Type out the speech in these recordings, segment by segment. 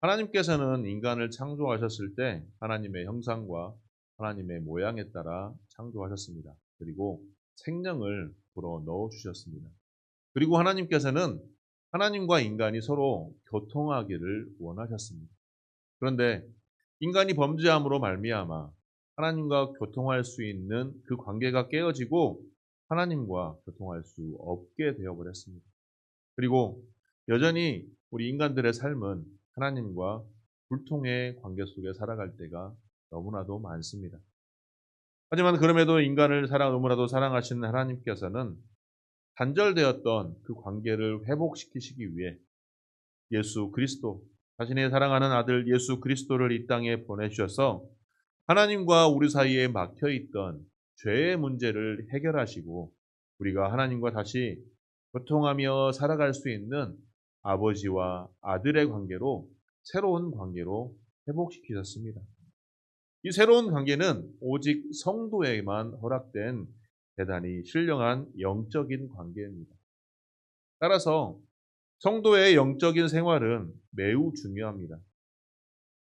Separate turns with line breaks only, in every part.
하나님께서는 인간을 창조하셨을 때 하나님의 형상과 하나님의 모양에 따라 창조하셨습니다. 그리고 생명을 불어 넣어 주셨습니다. 그리고 하나님께서는 하나님과 인간이 서로 교통하기를 원하셨습니다. 그런데 인간이 범죄함으로 말미암아 하나님과 교통할 수 있는 그 관계가 깨어지고 하나님과 교통할 수 없게 되어버렸습니다. 그리고 여전히 우리 인간들의 삶은 하나님과 불통의 관계 속에 살아갈 때가 너무나도 많습니다. 하지만 그럼에도 인간을 사랑 너무나도 사랑하시는 하나님께서는 단절되었던 그 관계를 회복시키시기 위해 예수 그리스도 자신의 사랑하는 아들 예수 그리스도를 이 땅에 보내주셔서 하나님과 우리 사이에 막혀 있던 죄의 문제를 해결하시고 우리가 하나님과 다시 교통하며 살아갈 수 있는 아버지와 아들의 관계로 새로운 관계로 회복시키셨습니다. 이 새로운 관계는 오직 성도에게만 허락된 대단히 신령한 영적인 관계입니다. 따라서 성도의 영적인 생활은 매우 중요합니다.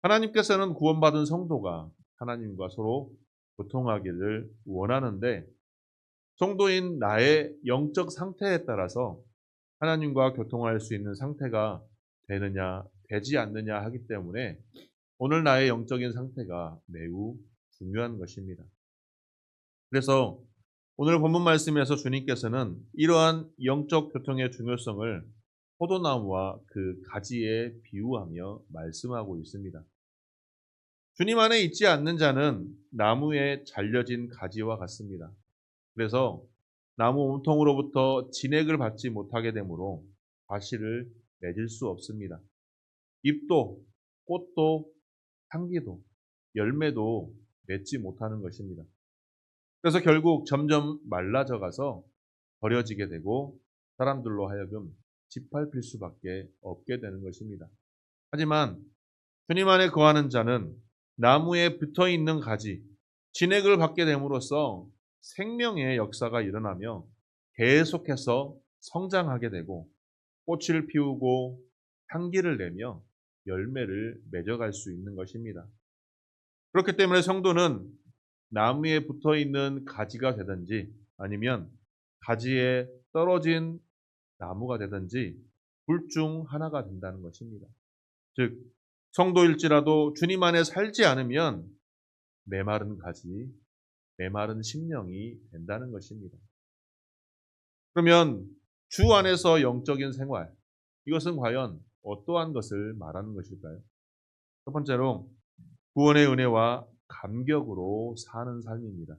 하나님께서는 구원받은 성도가 하나님과 서로 고통하기를 원하는데 성도인 나의 영적 상태에 따라서 하나님과 교통할 수 있는 상태가 되느냐, 되지 않느냐 하기 때문에 오늘 나의 영적인 상태가 매우 중요한 것입니다. 그래서 오늘 본문 말씀에서 주님께서는 이러한 영적 교통의 중요성을 포도나무와 그 가지에 비유하며 말씀하고 있습니다. 주님 안에 있지 않는 자는 나무에 잘려진 가지와 같습니다. 그래서 나무 몸통으로부터 진액을 받지 못하게 되므로 과실을 맺을 수 없습니다. 잎도 꽃도 향기도 열매도 맺지 못하는 것입니다. 그래서 결국 점점 말라져 가서 버려지게 되고 사람들로 하여금 짓밟힐 수밖에 없게 되는 것입니다. 하지만 주님 안에 거하는 자는 나무에 붙어 있는 가지, 진액을 받게 됨으로써 생명의 역사가 일어나며 계속해서 성장하게 되고 꽃을 피우고 향기를 내며 열매를 맺어갈 수 있는 것입니다. 그렇기 때문에 성도는 나무에 붙어 있는 가지가 되든지 아니면 가지에 떨어진 나무가 되든지 둘 중 하나가 된다는 것입니다. 즉, 성도일지라도 주님 안에 살지 않으면 메마른 가지, 메마른 심령이 된다는 것입니다. 그러면 주 안에서 영적인 생활, 이것은 과연 어떠한 것을 말하는 것일까요? 첫 번째로 구원의 은혜와 감격으로 사는 삶입니다.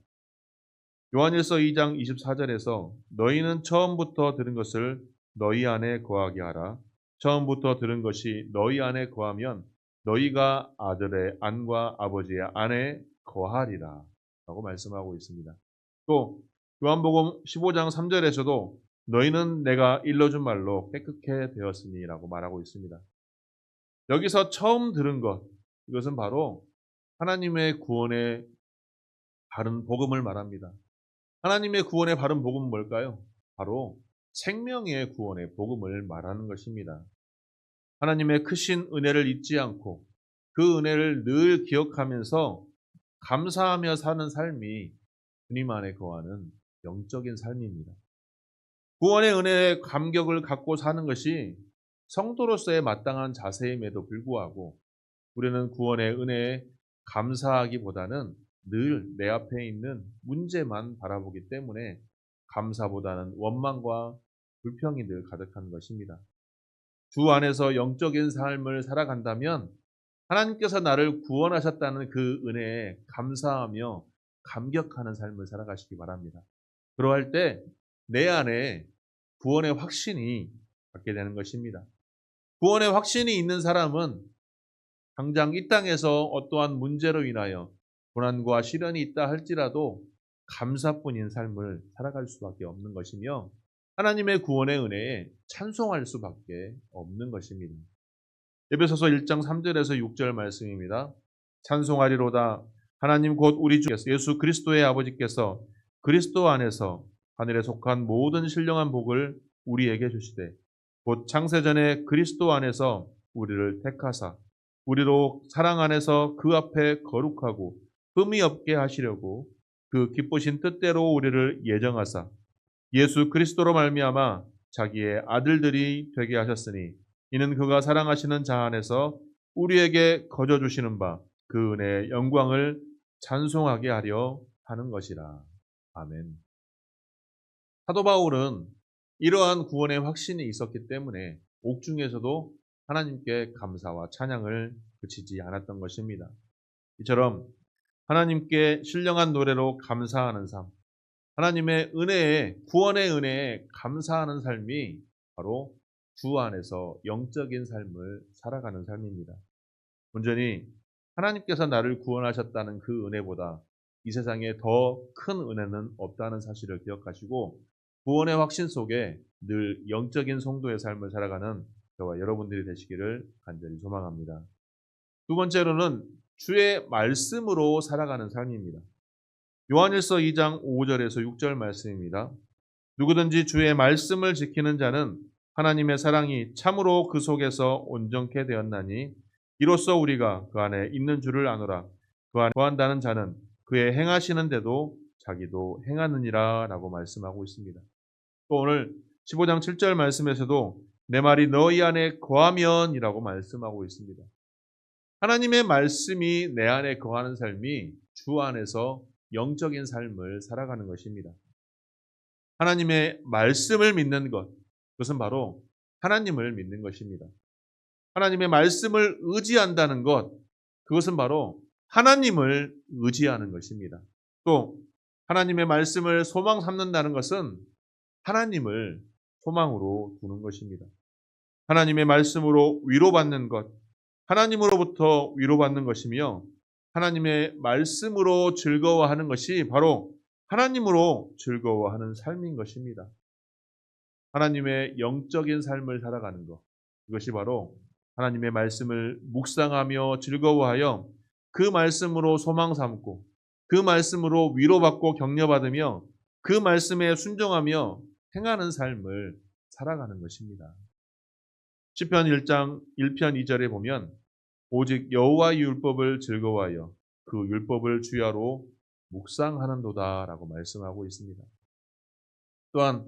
요한일서 2장 24절에서 너희는 처음부터 들은 것을 너희 안에 거하게 하라. 처음부터 들은 것이 너희 안에 거하면 너희가 아들의 안과 아버지의 안에 거하리라. 라고 말씀하고 있습니다. 또 요한복음 15장 3절에서도 너희는 내가 일러준 말로 깨끗해 되었으니 라고 말하고 있습니다. 여기서 처음 들은 것, 이것은 바로 하나님의 구원의 바른 복음을 말합니다. 하나님의 구원의 바른 복음은 뭘까요? 바로 생명의 구원의 복음을 말하는 것입니다. 하나님의 크신 은혜를 잊지 않고 그 은혜를 늘 기억하면서 감사하며 사는 삶이 주님 안에 거하는 영적인 삶입니다. 구원의 은혜의 감격을 갖고 사는 것이 성도로서의 마땅한 자세임에도 불구하고 우리는 구원의 은혜에 감사하기보다는 늘 내 앞에 있는 문제만 바라보기 때문에 감사보다는 원망과 불평이 늘 가득한 것입니다. 주 안에서 영적인 삶을 살아간다면 하나님께서 나를 구원하셨다는 그 은혜에 감사하며 감격하는 삶을 살아가시기 바랍니다. 그러할 때 내 안에 구원의 확신이 갖게 되는 것입니다. 구원의 확신이 있는 사람은 당장 이 땅에서 어떠한 문제로 인하여 고난과 시련이 있다 할지라도 감사뿐인 삶을 살아갈 수밖에 없는 것이며 하나님의 구원의 은혜에 찬송할 수밖에 없는 것입니다. 에베소서 1장 3절에서 6절 말씀입니다. 찬송하리로다 하나님 곧 우리 주 예수 그리스도의 아버지께서 그리스도 안에서 하늘에 속한 모든 신령한 복을 우리에게 주시되 곧 창세전에 그리스도 안에서 우리를 택하사 우리로 사랑 안에서 그 앞에 거룩하고 흠이 없게 하시려고 그 기쁘신 뜻대로 우리를 예정하사 예수 그리스도로 말미암아 자기의 아들들이 되게 하셨으니 이는 그가 사랑하시는 자 안에서 우리에게 거저 주시는 바 그 은혜의 영광을 찬송하게 하려 하는 것이라. 아멘. 사도 바울은 이러한 구원의 확신이 있었기 때문에 옥중에서도 하나님께 감사와 찬양을 그치지 않았던 것입니다. 이처럼 하나님께 신령한 노래로 감사하는 삶, 하나님의 은혜에, 구원의 은혜에 감사하는 삶이 바로 주 안에서 영적인 삶을 살아가는 삶입니다. 온전히 하나님께서 나를 구원하셨다는 그 은혜보다 이 세상에 더 큰 은혜는 없다는 사실을 기억하시고 구원의 확신 속에 늘 영적인 성도의 삶을 살아가는 저와 여러분들이 되시기를 간절히 소망합니다. 두 번째로는 주의 말씀으로 살아가는 삶입니다. 요한일서 2장 5절에서 6절 말씀입니다. 누구든지 주의 말씀을 지키는 자는 하나님의 사랑이 참으로 그 속에서 온전케 되었나니 이로써 우리가 그 안에 있는 줄을 아노라. 그 안에 거한다는 자는 그의 행하시는 대도 자기도 행하느니라 라고 말씀하고 있습니다. 또 오늘 15장 7절 말씀에서도 내 말이 너희 안에 거하면 이라고 말씀하고 있습니다. 하나님의 말씀이 내 안에 거하는 삶이 주 안에서 영적인 삶을 살아가는 것입니다. 하나님의 말씀을 믿는 것, 그것은 바로 하나님을 믿는 것입니다. 하나님의 말씀을 의지한다는 것, 그것은 바로 하나님을 의지하는 것입니다. 또 하나님의 말씀을 소망 삼는다는 것은 하나님을 소망으로 두는 것입니다. 하나님의 말씀으로 위로받는 것, 하나님으로부터 위로받는 것이며 하나님의 말씀으로 즐거워하는 것이 바로 하나님으로 즐거워하는 삶인 것입니다. 하나님의 영적인 삶을 살아가는 것. 이것이 바로 하나님의 말씀을 묵상하며 즐거워하여 그 말씀으로 소망 삼고 그 말씀으로 위로받고 격려받으며 그 말씀에 순종하며 행하는 삶을 살아가는 것입니다. 시편 1장 1편 2절에 보면 오직 여호와의 율법을 즐거워하여 그 율법을 주야로 묵상하는도다라고 말씀하고 있습니다. 또한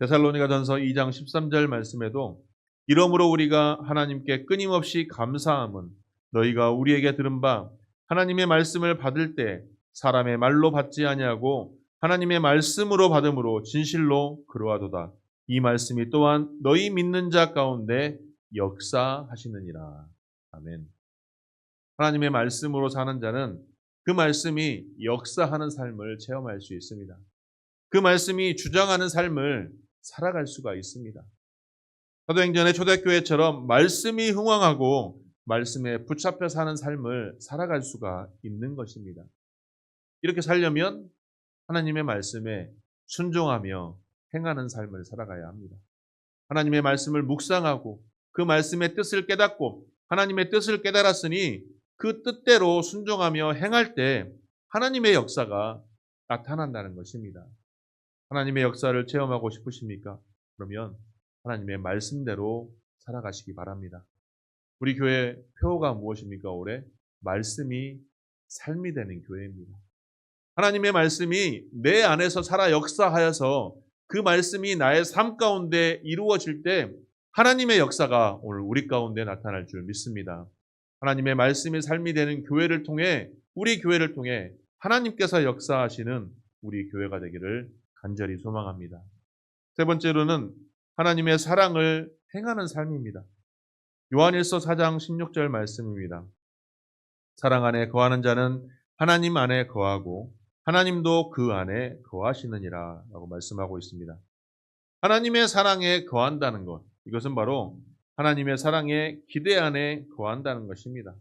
데살로니가전서 2장 13절 말씀에도 이러므로 우리가 하나님께 끊임없이 감사함은 너희가 우리에게 들은 바 하나님의 말씀을 받을 때 사람의 말로 받지 아니하고 하나님의 말씀으로 받음으로 진실로 그러하도다. 이 말씀이 또한 너희 믿는 자 가운데 역사하시느니라. 아멘. 하나님의 말씀으로 사는 자는 그 말씀이 역사하는 삶을 체험할 수 있습니다. 그 말씀이 주장하는 삶을 살아갈 수가 있습니다. 사도행전의 초대교회처럼 말씀이 흥왕하고 말씀에 붙잡혀 사는 삶을 살아갈 수가 있는 것입니다. 이렇게 살려면 하나님의 말씀에 순종하며 행하는 삶을 살아가야 합니다. 하나님의 말씀을 묵상하고 그 말씀의 뜻을 깨닫고 하나님의 뜻을 깨달았으니 그 뜻대로 순종하며 행할 때 하나님의 역사가 나타난다는 것입니다. 하나님의 역사를 체험하고 싶으십니까? 그러면 하나님의 말씀대로 살아가시기 바랍니다. 우리 교회 표가 무엇입니까? 올해 말씀이 삶이 되는 교회입니다. 하나님의 말씀이 내 안에서 살아 역사하여서 그 말씀이 나의 삶 가운데 이루어질 때 하나님의 역사가 오늘 우리 가운데 나타날 줄 믿습니다. 하나님의 말씀이 삶이 되는 교회를 통해 우리 교회를 통해 하나님께서 역사하시는 우리 교회가 되기를 간절히 소망합니다. 세 번째로는 하나님의 사랑을 행하는 삶입니다. 요한일서 4장 16절 말씀입니다. 사랑 안에 거하는 자는 하나님 안에 거하고 하나님도 그 안에 거하시느니라 라고 말씀하고 있습니다. 하나님의 사랑에 거한다는 것, 이것은 바로 하나님의 사랑에 기대 안에 거한다는 것입니다.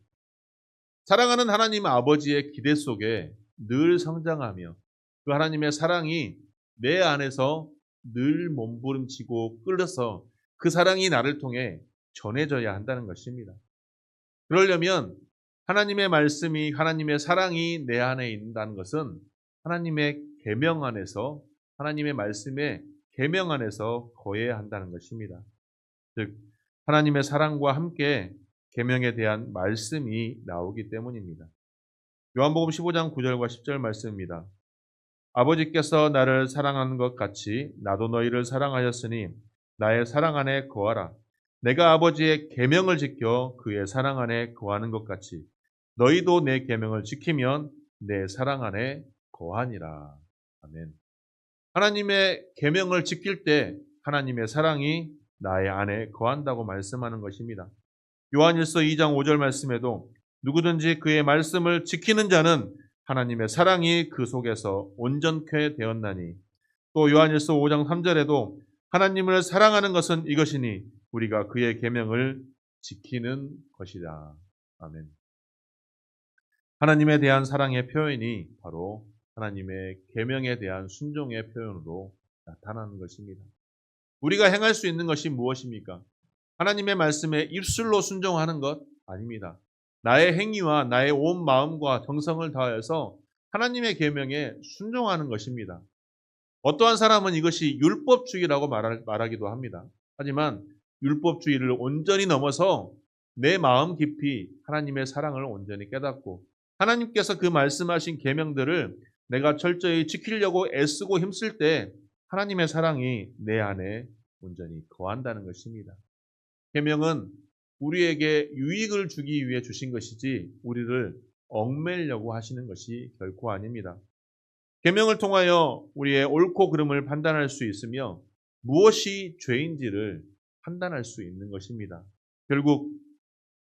사랑하는 하나님 아버지의 기대 속에 늘 성장하며 그 하나님의 사랑이 내 안에서 늘 몸부림치고 끌어서 그 사랑이 나를 통해 전해져야 한다는 것입니다. 그러려면 하나님의 말씀이 하나님의 사랑이 내 안에 있다는 것은 하나님의 계명 안에서 하나님의 말씀에 계명 안에서 거해야 한다는 것입니다. 즉 하나님의 사랑과 함께 계명에 대한 말씀이 나오기 때문입니다. 요한복음 15장 9절과 10절 말씀입니다. 아버지께서 나를 사랑하는 것 같이 나도 너희를 사랑하였으니 나의 사랑 안에 거하라. 내가 아버지의 계명을 지켜 그의 사랑 안에 거하는 것 같이 너희도 내 계명을 지키면 내 사랑 안에 거하니라. 아멘. 하나님의 계명을 지킬 때 하나님의 사랑이 나의 안에 거한다고 말씀하는 것입니다. 요한일서 2장 5절 말씀에도 누구든지 그의 말씀을 지키는 자는 하나님의 사랑이 그 속에서 온전케 되었나니 또 요한일서 5장 3절에도 하나님을 사랑하는 것은 이것이니 우리가 그의 계명을 지키는 것이다. 아멘. 하나님에 대한 사랑의 표현이 바로 하나님의 계명에 대한 순종의 표현으로 나타나는 것입니다. 우리가 행할 수 있는 것이 무엇입니까? 하나님의 말씀에 입술로 순종하는 것 아닙니다. 나의 행위와 나의 온 마음과 정성을 다해서 하나님의 계명에 순종하는 것입니다. 어떠한 사람은 이것이 율법주의라고 말하 기도 합니다. 하지만 율법주의를 온전히 넘어서 내 마음 깊이 하나님의 사랑을 온전히 깨닫고 하나님께서 그 말씀하신 계명들을 내가 철저히 지키려고 애쓰고 힘쓸 때 하나님의 사랑이 내 안에 온전히 거한다는 것입니다. 계명은 우리에게 유익을 주기 위해 주신 것이지 우리를 얽매려고 하시는 것이 결코 아닙니다. 계명을 통하여 우리의 옳고 그름을 판단할 수 있으며 무엇이 죄인지를 판단할 수 있는 것입니다. 결국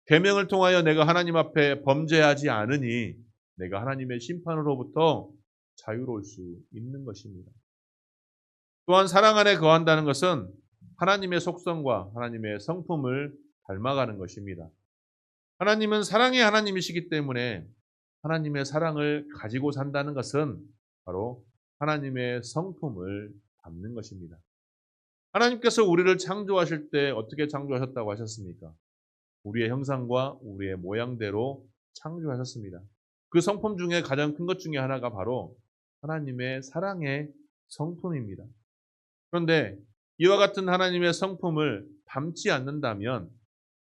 계명을 통하여 내가 하나님 앞에 범죄하지 않으니 내가 하나님의 심판으로부터 자유로울 수 있는 것입니다. 또한 사랑 안에 거한다는 것은 하나님의 속성과 하나님의 성품을 닮아가는 것입니다. 하나님은 사랑의 하나님이시기 때문에 하나님의 사랑을 가지고 산다는 것은 바로 하나님의 성품을 담는 것입니다. 하나님께서 우리를 창조하실 때 어떻게 창조하셨다고 하셨습니까? 우리의 형상과 우리의 모양대로 창조하셨습니다. 그 성품 중에 가장 큰 것 중에 하나가 바로 하나님의 사랑의 성품입니다. 그런데 이와 같은 하나님의 성품을 담지 않는다면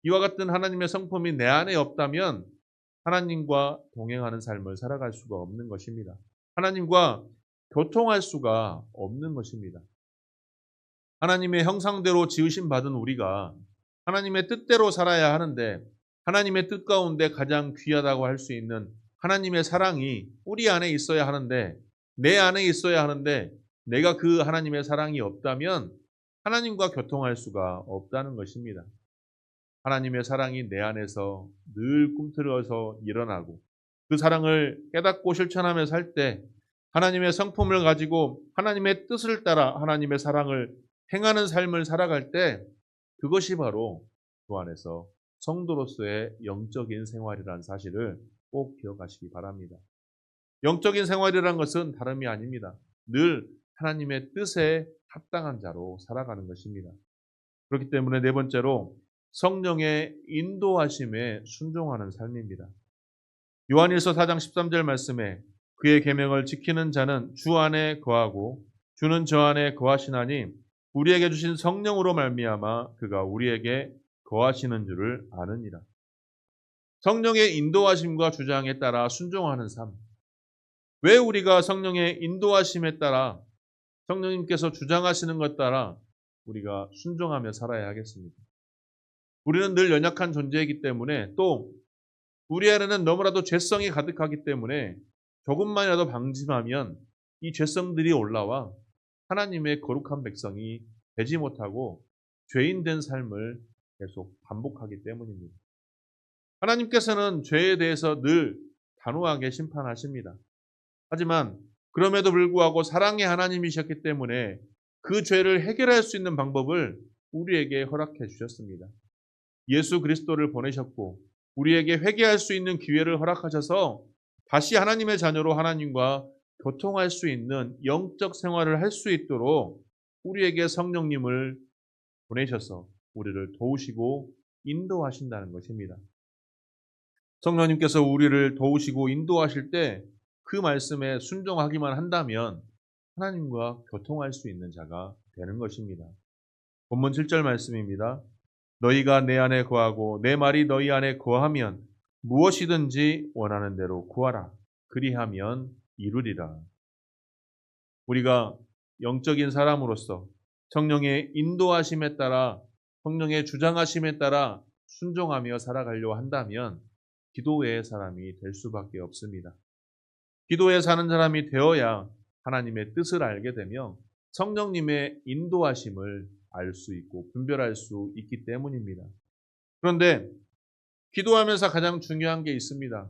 이와 같은 하나님의 성품이 내 안에 없다면 하나님과 동행하는 삶을 살아갈 수가 없는 것입니다. 하나님과 교통할 수가 없는 것입니다. 하나님의 형상대로 지으심 받은 우리가 하나님의 뜻대로 살아야 하는데 하나님의 뜻 가운데 가장 귀하다고 할 수 있는 하나님의 사랑이 우리 안에 있어야 하는데 내 안에 있어야 하는데 내가 그 하나님의 사랑이 없다면 하나님과 교통할 수가 없다는 것입니다. 하나님의 사랑이 내 안에서 늘 꿈틀어서 일어나고 그 사랑을 깨닫고 실천하며 살 때 하나님의 성품을 가지고 하나님의 뜻을 따라 하나님의 사랑을 행하는 삶을 살아갈 때 그것이 바로 그 안에서 성도로서의 영적인 생활이라는 사실을 꼭 기억하시기 바랍니다. 영적인 생활이란 것은 다름이 아닙니다. 늘 하나님의 뜻에 합당한 자로 살아가는 것입니다. 그렇기 때문에 네 번째로 성령의 인도하심에 순종하는 삶입니다. 요한일서 4장 13절 말씀에 그의 계명을 지키는 자는 주 안에 거하고 주는 저 안에 거하시나니 우리에게 주신 성령으로 말미암아 그가 우리에게 거하시는 줄을 아느니라. 성령의 인도하심과 주장에 따라 순종하는 삶. 왜 우리가 성령의 인도하심에 따라 성령님께서 주장하시는 것 따라 우리가 순종하며 살아야 하겠습니까? 우리는 늘 연약한 존재이기 때문에 또 우리 안에는 너무나도 죄성이 가득하기 때문에 조금만이라도 방심하면 이 죄성들이 올라와 하나님의 거룩한 백성이 되지 못하고 죄인된 삶을 계속 반복하기 때문입니다. 하나님께서는 죄에 대해서 늘 단호하게 심판하십니다. 하지만 그럼에도 불구하고 사랑의 하나님이셨기 때문에 그 죄를 해결할 수 있는 방법을 우리에게 허락해 주셨습니다. 예수 그리스도를 보내셨고 우리에게 회개할 수 있는 기회를 허락하셔서 다시 하나님의 자녀로 하나님과 교통할 수 있는 영적 생활을 할 수 있도록 우리에게 성령님을 보내셔서 우리를 도우시고 인도하신다는 것입니다. 성령님께서 우리를 도우시고 인도하실 때 그 말씀에 순종하기만 한다면 하나님과 교통할 수 있는 자가 되는 것입니다. 본문 7절 말씀입니다. 너희가 내 안에 거하고 내 말이 너희 안에 거하면 무엇이든지 원하는 대로 구하라. 그리하면 이루리라. 우리가 영적인 사람으로서 성령의 인도하심에 따라 성령의 주장하심에 따라 순종하며 살아가려 한다면 기도의 사람이 될 수밖에 없습니다. 기도에 사는 사람이 되어야 하나님의 뜻을 알게 되며 성령님의 인도하심을 알 수 있고 분별할 수 있기 때문입니다. 그런데 기도하면서 가장 중요한 게 있습니다.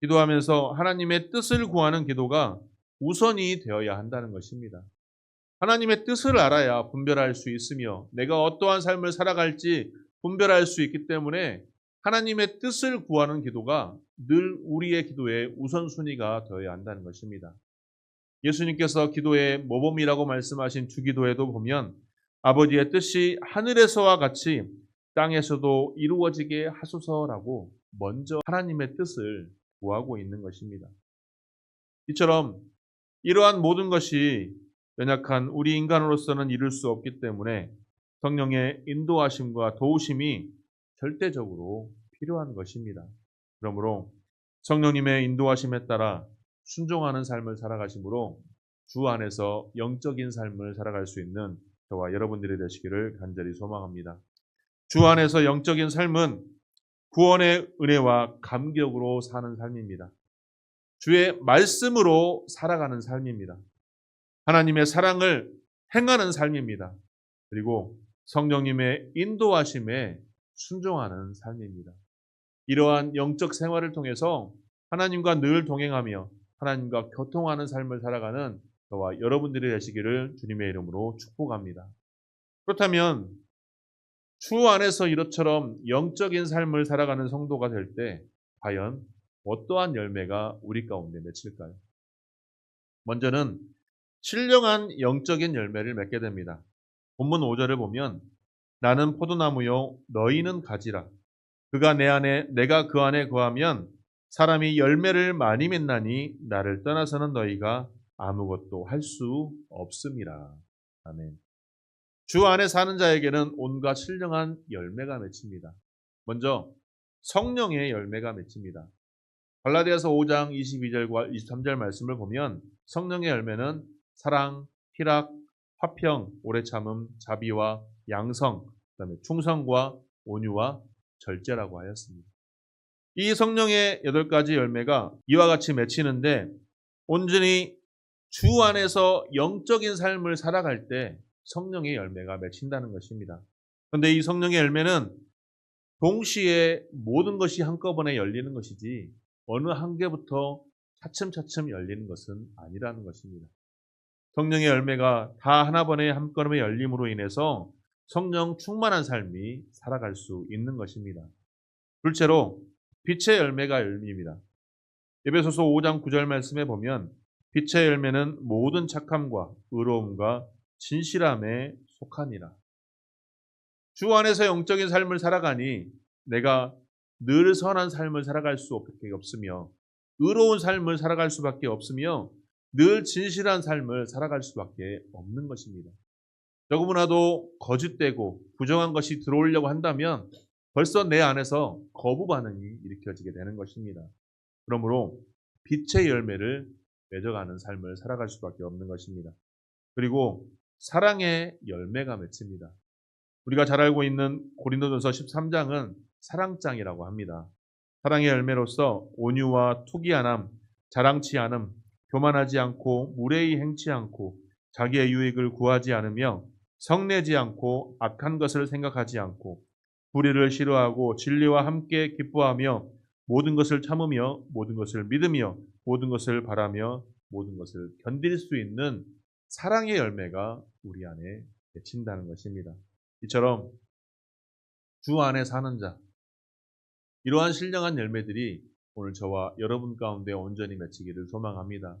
기도하면서 하나님의 뜻을 구하는 기도가 우선이 되어야 한다는 것입니다. 하나님의 뜻을 알아야 분별할 수 있으며 내가 어떠한 삶을 살아갈지 분별할 수 있기 때문에 하나님의 뜻을 구하는 기도가 늘 우리의 기도의 우선순위가 되어야 한다는 것입니다. 예수님께서 기도의 모범이라고 말씀하신 주기도에도 보면 아버지의 뜻이 하늘에서와 같이 땅에서도 이루어지게 하소서라고 먼저 하나님의 뜻을 구하고 있는 것입니다. 이처럼 이러한 모든 것이 연약한 우리 인간으로서는 이룰 수 없기 때문에 성령의 인도하심과 도우심이 절대적으로 필요한 것입니다. 그러므로 성령님의 인도하심에 따라 순종하는 삶을 살아가심으로 주 안에서 영적인 삶을 살아갈 수 있는 저와 여러분들이 되시기를 간절히 소망합니다. 주 안에서 영적인 삶은 구원의 은혜와 감격으로 사는 삶입니다. 주의 말씀으로 살아가는 삶입니다. 하나님의 사랑을 행하는 삶입니다. 그리고 성령님의 인도하심에 순종하는 삶입니다. 이러한 영적 생활을 통해서 하나님과 늘 동행하며 하나님과 교통하는 삶을 살아가는 저와 여러분들이 되시기를 주님의 이름으로 축복합니다. 그렇다면 주 안에서 이렇처럼 영적인 삶을 살아가는 성도가 될 때 과연 어떠한 열매가 우리 가운데 맺힐까요? 먼저는 신령한 영적인 열매를 맺게 됩니다. 본문 5절을 보면 나는 포도나무요 너희는 가지라 그가 내 안에 내가 그 안에 거하면 사람이 열매를 많이 맺나니 나를 떠나서는 너희가 아무것도 할 수 없음이라. 아멘. 주 안에 사는 자에게는 온갖 신령한 열매가 맺힙니다. 먼저 성령의 열매가 맺힙니다. 갈라디아서 5장 22절과 23절 말씀을 보면 성령의 열매는 사랑, 희락, 화평, 오래 참음, 자비와 양성, 그다음에 충성과 온유와 절제라고 하였습니다. 이 성령의 여덟 가지 열매가 이와 같이 맺히는데 온전히 주 안에서 영적인 삶을 살아갈 때 성령의 열매가 맺힌다는 것입니다. 그런데 이 성령의 열매는 동시에 모든 것이 한꺼번에 열리는 것이지 어느 한 개부터 차츰차츰 열리는 것은 아니라는 것입니다. 성령의 열매가 다 하나번에 한꺼번에 열림으로 인해서 성령 충만한 삶이 살아갈 수 있는 것입니다. 둘째로 빛의 열매가 열립니다. 에베소서 5장 9절 말씀에 보면 빛의 열매는 모든 착함과 의로움과 진실함에 속하니라. 주 안에서 영적인 삶을 살아가니 내가 늘 선한 삶을 살아갈 수밖에 없으며 의로운 삶을 살아갈 수밖에 없으며 늘 진실한 삶을 살아갈 수밖에 없는 것입니다. 조금이라도 거짓되고 부정한 것이 들어오려고 한다면 벌써 내 안에서 거부 반응이 일으켜지게 되는 것입니다. 그러므로 빛의 열매를 맺어가는 삶을 살아갈 수밖에 없는 것입니다. 그리고 사랑의 열매가 맺힙니다. 우리가 잘 알고 있는 고린도전서 13장은 사랑장이라고 합니다. 사랑의 열매로서 온유와 투기한함, 자랑치 않음, 교만하지 않고 무례히 행치 않고 자기의 유익을 구하지 않으며 성내지 않고 악한 것을 생각하지 않고 불의를 싫어하고 진리와 함께 기뻐하며 모든 것을 참으며 모든 것을 믿으며 모든 것을 바라며 모든 것을 견딜 수 있는 사랑의 열매가 우리 안에 맺힌다는 것입니다. 이처럼 주 안에 사는 자 이러한 신령한 열매들이 오늘 저와 여러분 가운데 온전히 맺히기를 소망합니다.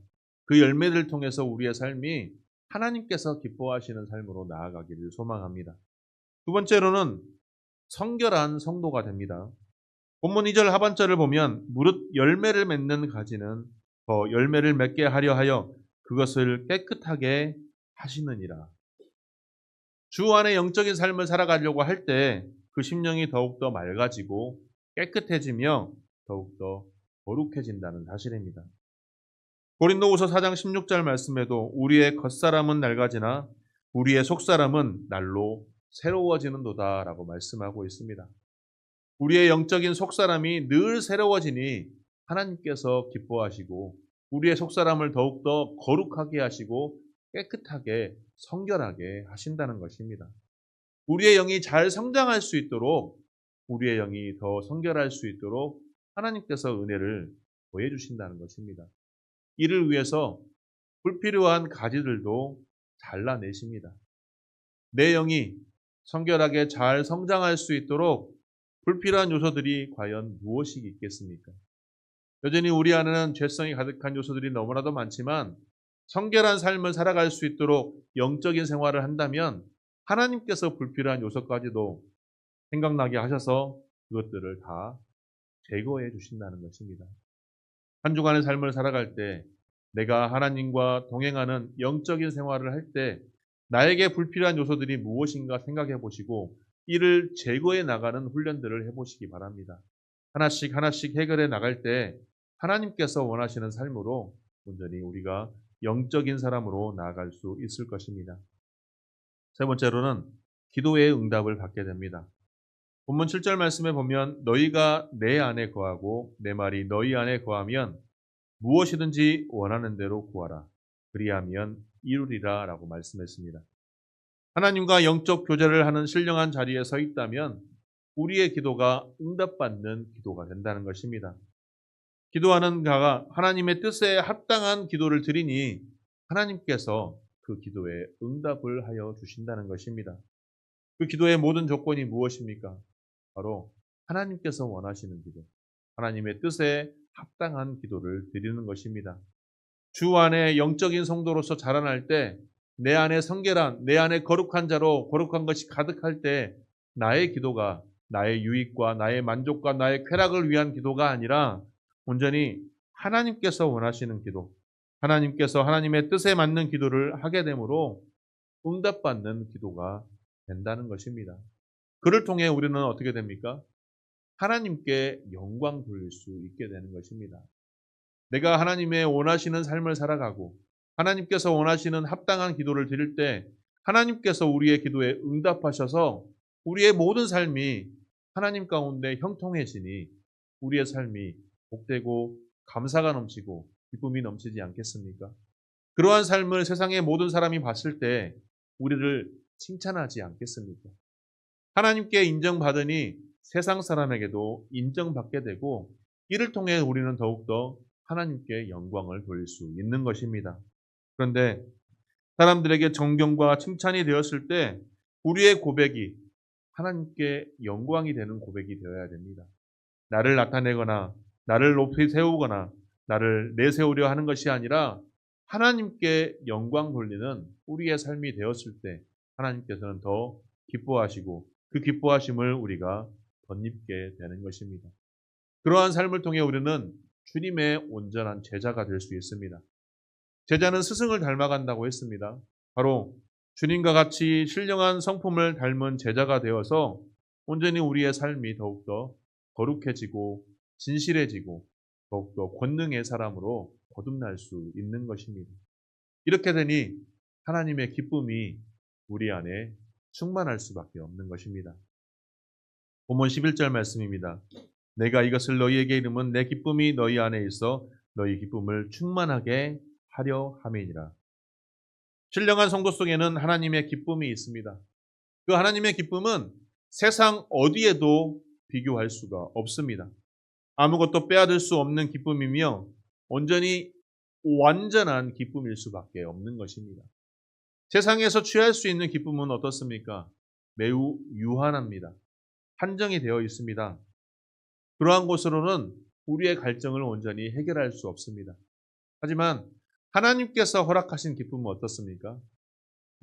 그 열매들을 통해서 우리의 삶이 하나님께서 기뻐하시는 삶으로 나아가기를 소망합니다. 두 번째로는 성결한 성도가 됩니다. 본문 2절 하반절을 보면 무릇 열매를 맺는 가지는 더 열매를 맺게 하려 하여 그것을 깨끗하게 하시느니라. 주 안에 영적인 삶을 살아가려고 할 때 그 심령이 더욱더 맑아지고 깨끗해지며 더욱더 거룩해진다는 사실입니다. 고린도후서 4장 16절 말씀에도 우리의 겉사람은 낡아지나 우리의 속사람은 날로 새로워지는도다라고 말씀하고 있습니다. 우리의 영적인 속사람이 늘 새로워지니 하나님께서 기뻐하시고 우리의 속사람을 더욱더 거룩하게 하시고 깨끗하게 성결하게 하신다는 것입니다. 우리의 영이 잘 성장할 수 있도록 우리의 영이 더 성결할 수 있도록 하나님께서 은혜를 보여 주신다는 것입니다. 이를 위해서 불필요한 가지들도 잘라내십니다. 내 영이 성결하게 잘 성장할 수 있도록 불필요한 요소들이 과연 무엇이 있겠습니까? 여전히 우리 안에는 죄성이 가득한 요소들이 너무나도 많지만 성결한 삶을 살아갈 수 있도록 영적인 생활을 한다면 하나님께서 불필요한 요소까지도 생각나게 하셔서 그것들을 다 제거해 주신다는 것입니다. 한 주간의 삶을 살아갈 때 내가 하나님과 동행하는 영적인 생활을 할 때 나에게 불필요한 요소들이 무엇인가 생각해 보시고 이를 제거해 나가는 훈련들을 해보시기 바랍니다. 하나씩 하나씩 해결해 나갈 때 하나님께서 원하시는 삶으로 온전히 우리가 영적인 사람으로 나아갈 수 있을 것입니다. 세 번째로는 기도의 응답을 받게 됩니다. 본문 7절 말씀에 보면 너희가 내 안에 거하고 내 말이 너희 안에 거하면 무엇이든지 원하는 대로 구하라. 그리하면 이루리라 라고 말씀했습니다. 하나님과 영적 교제를 하는 신령한 자리에 서 있다면 우리의 기도가 응답받는 기도가 된다는 것입니다. 기도하는 가가 하나님의 뜻에 합당한 기도를 드리니 하나님께서 그 기도에 응답을 하여 주신다는 것입니다. 그 기도의 모든 조건이 무엇입니까? 바로 하나님께서 원하시는 기도, 하나님의 뜻에 합당한 기도를 드리는 것입니다. 주 안에 영적인 성도로서 자라날 때 내 안에 성결한, 내 안에 거룩한 자로 거룩한 것이 가득할 때 나의 기도가 나의 유익과 나의 만족과 나의 쾌락을 위한 기도가 아니라 온전히 하나님께서 원하시는 기도, 하나님께서 하나님의 뜻에 맞는 기도를 하게 되므로 응답받는 기도가 된다는 것입니다. 그를 통해 우리는 어떻게 됩니까? 하나님께 영광 돌릴 수 있게 되는 것입니다. 내가 하나님의 원하시는 삶을 살아가고 하나님께서 원하시는 합당한 기도를 드릴 때 하나님께서 우리의 기도에 응답하셔서 우리의 모든 삶이 하나님 가운데 형통해지니 우리의 삶이 복되고 감사가 넘치고 기쁨이 넘치지 않겠습니까? 그러한 삶을 세상의 모든 사람이 봤을 때 우리를 칭찬하지 않겠습니까? 하나님께 인정받으니 세상 사람에게도 인정받게 되고 이를 통해 우리는 더욱더 하나님께 영광을 돌릴 수 있는 것입니다. 그런데 사람들에게 존경과 칭찬이 되었을 때 우리의 고백이 하나님께 영광이 되는 고백이 되어야 됩니다. 나를 나타내거나 나를 높이 세우거나 나를 내세우려 하는 것이 아니라 하나님께 영광 돌리는 우리의 삶이 되었을 때 하나님께서는 더 기뻐하시고 그 기뻐하심을 우리가 덧입게 되는 것입니다. 그러한 삶을 통해 우리는 주님의 온전한 제자가 될 수 있습니다. 제자는 스승을 닮아간다고 했습니다. 바로 주님과 같이 신령한 성품을 닮은 제자가 되어서 온전히 우리의 삶이 더욱더 거룩해지고 진실해지고 더욱더 권능의 사람으로 거듭날 수 있는 것입니다. 이렇게 되니 하나님의 기쁨이 우리 안에 충만할 수밖에 없는 것입니다. 본문 11절 말씀입니다. 내가 이것을 너희에게 이름은 내 기쁨이 너희 안에 있어 너희 기쁨을 충만하게 하려 함이니라. 신령한 성도 속에는 하나님의 기쁨이 있습니다. 그 하나님의 기쁨은 세상 어디에도 비교할 수가 없습니다. 아무것도 빼앗을 수 없는 기쁨이며 온전히 완전한 기쁨일 수밖에 없는 것입니다. 세상에서 취할 수 있는 기쁨은 어떻습니까? 매우 유한합니다. 한정이 되어 있습니다. 그러한 곳으로는 우리의 갈증을 온전히 해결할 수 없습니다. 하지만 하나님께서 허락하신 기쁨은 어떻습니까?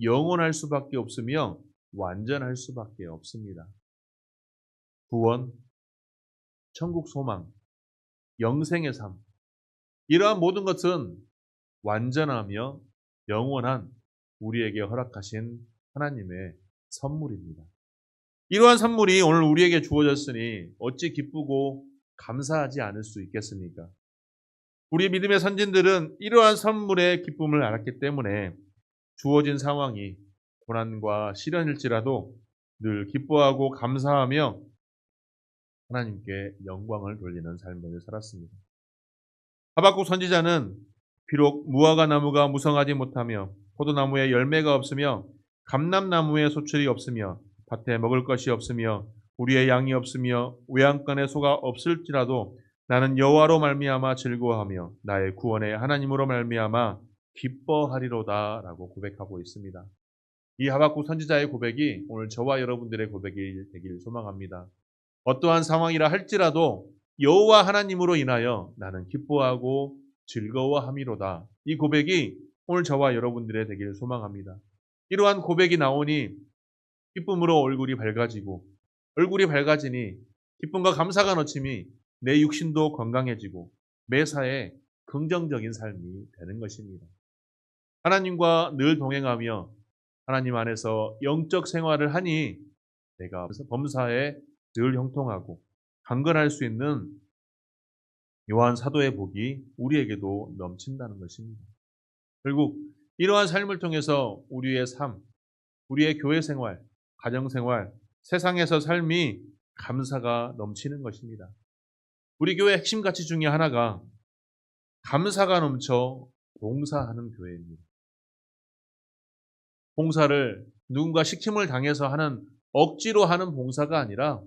영원할 수밖에 없으며 완전할 수밖에 없습니다. 구원, 천국 소망, 영생의 삶, 이러한 모든 것은 완전하며 영원한 우리에게 허락하신 하나님의 선물입니다. 이러한 선물이 오늘 우리에게 주어졌으니 어찌 기쁘고 감사하지 않을 수 있겠습니까? 우리 믿음의 선진들은 이러한 선물의 기쁨을 알았기 때문에 주어진 상황이 고난과 시련일지라도 늘 기뻐하고 감사하며 하나님께 영광을 돌리는 삶을 살았습니다. 하박국 선지자는 비록 무화과 나무가 무성하지 못하며 포도나무에 열매가 없으며 감람나무에 소출이 없으며 밭에 먹을 것이 없으며 우리의 양이 없으며 외양간에 소가 없을지라도 나는 여호와로 말미암아 즐거워하며 나의 구원의 하나님으로 말미암아 기뻐하리로다라고 고백하고 있습니다. 이 하박국 선지자의 고백이 오늘 저와 여러분들의 고백이 되길 소망합니다. 어떠한 상황이라 할지라도 여호와 하나님으로 인하여 나는 기뻐하고 즐거워함이로다. 이 고백이 오늘 저와 여러분들의 되기를 소망합니다. 이러한 고백이 나오니 기쁨으로 얼굴이 밝아지고 얼굴이 밝아지니 기쁨과 감사가 넘침이 내 육신도 건강해지고 매사에 긍정적인 삶이 되는 것입니다. 하나님과 늘 동행하며 하나님 안에서 영적 생활을 하니 내가 범사에 늘 형통하고 강건할 수 있는 요한 사도의 복이 우리에게도 넘친다는 것입니다. 결국 이러한 삶을 통해서 우리의 삶, 우리의 교회 생활, 가정 생활, 세상에서 삶이 감사가 넘치는 것입니다. 우리 교회 핵심 가치 중에 하나가 감사가 넘쳐 봉사하는 교회입니다. 봉사를 누군가 시킴을 당해서 하는 억지로 하는 봉사가 아니라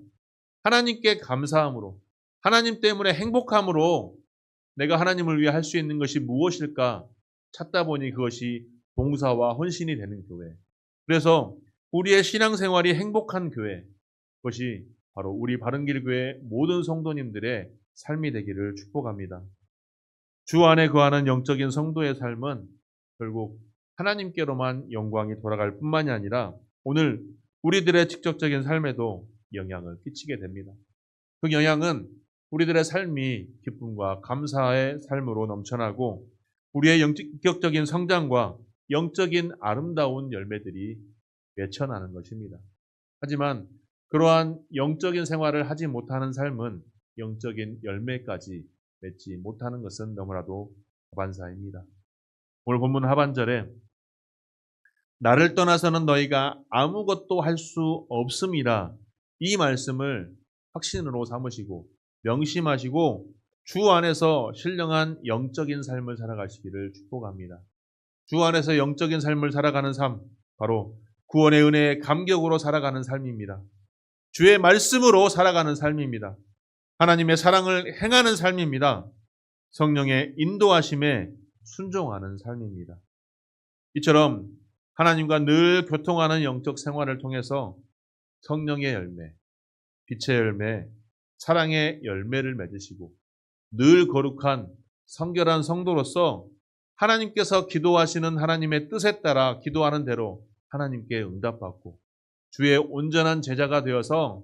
하나님께 감사함으로 하나님 때문에 행복함으로 내가 하나님을 위해 할 수 있는 것이 무엇일까 찾다 보니 그것이 봉사와 헌신이 되는 교회. 그래서 우리의 신앙생활이 행복한 교회, 그것이 바로 우리 바른길교회 모든 성도님들의 삶이 되기를 축복합니다. 주 안에 거하는 영적인 성도의 삶은 결국 하나님께로만 영광이 돌아갈 뿐만이 아니라 오늘 우리들의 직접적인 삶에도 영향을 끼치게 됩니다. 그 영향은 우리들의 삶이 기쁨과 감사의 삶으로 넘쳐나고 우리의 영적인 성장과 영적인 아름다운 열매들이 맺혀나는 것입니다. 하지만 그러한 영적인 생활을 하지 못하는 삶은 영적인 열매까지 맺지 못하는 것은 너무나도 다반사입니다. 오늘 본문 하반절에 나를 떠나서는 너희가 아무것도 할 수 없음이라 이 말씀을 확신으로 삼으시고 명심하시고 주 안에서 신령한 영적인 삶을 살아가시기를 축복합니다. 주 안에서 영적인 삶을 살아가는 삶, 바로 구원의 은혜의 감격으로 살아가는 삶입니다. 주의 말씀으로 살아가는 삶입니다. 하나님의 사랑을 행하는 삶입니다. 성령의 인도하심에 순종하는 삶입니다. 이처럼 하나님과 늘 교통하는 영적 생활을 통해서 성령의 열매, 빛의 열매, 사랑의 열매를 맺으시고 늘 거룩한 성결한 성도로서 하나님께서 기도하시는 하나님의 뜻에 따라 기도하는 대로 하나님께 응답받고 주의 온전한 제자가 되어서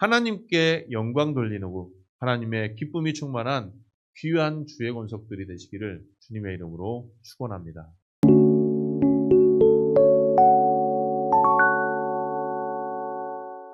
하나님께 영광 돌리고 하나님의 기쁨이 충만한 귀한 주의 권속들이 되시기를 주님의 이름으로 축원합니다.